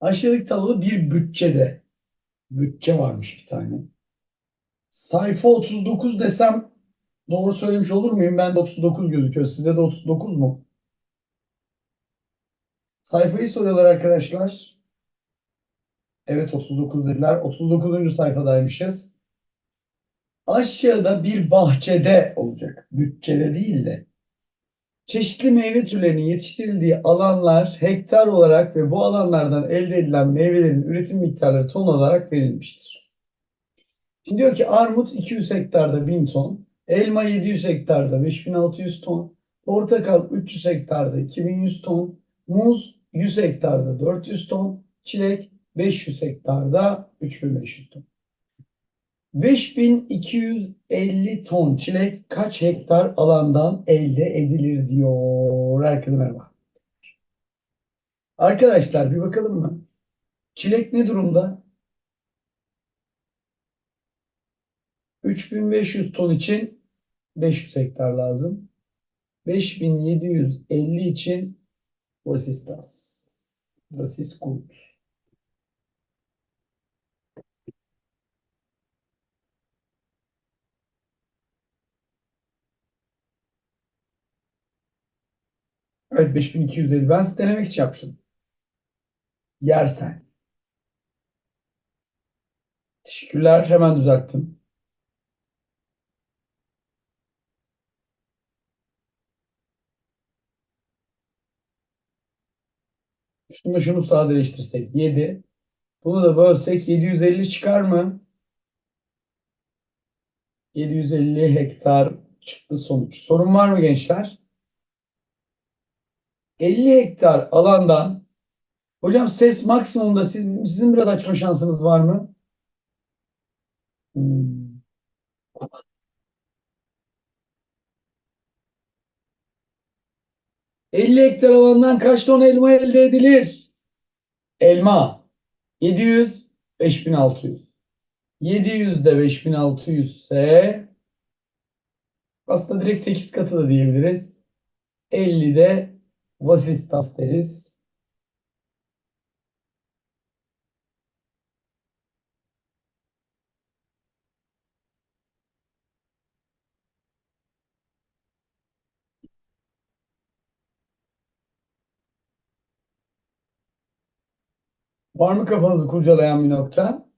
Aşağıdaki tabloda bir bütçede bütçe varmış bir tane. Sayfa 39 desem doğru söylemiş olur muyum? Ben de 39 gözüküyor. Sizde de 39 mu? Sayfayı soruyorlar arkadaşlar. Evet 39 dediler. 39. sayfadaymışız. Aşağıda bir bahçede olacak. Bütçede değil de. Çeşitli meyve türlerinin yetiştirildiği alanlar hektar olarak ve bu alanlardan elde edilen meyvelerin üretim miktarları ton olarak verilmiştir. Şimdi diyor ki armut 200 hektarda 1000 ton, elma 700 hektarda 5600 ton, portakal 300 hektarda 2100 ton, muz 100 hektarda 400 ton, çilek 500 hektarda 3500 ton. 5250 ton çilek kaç hektar alandan elde edilir diyor. Herkese merhaba. Arkadaşlar bir bakalım mı? Çilek ne durumda? 3500 ton için 500 hektar lazım. 5750 için Vasistas. Vasiskut. Evet 5250. Ben denemek için yapmıştım. Yersen. Teşekkürler. Hemen düzelttim. Şunu şunu sadeleştirsek 7. Bunu da bölsek 750 çıkar mı? 750 hektar çıktı sonuç. Sorun var mı gençler? 50 hektar alandan hocam ses maksimumda siz, sizin biraz açma şansınız var mı? Hmm. ...50 hektar alandan kaç ton elma elde edilir? Elma 700, 5600. 700 de 5600 ise aslında direkt 8 katı da diyebiliriz. 50 de vasistas deriz. Var mı kafanızı kurcalayan bir nokta?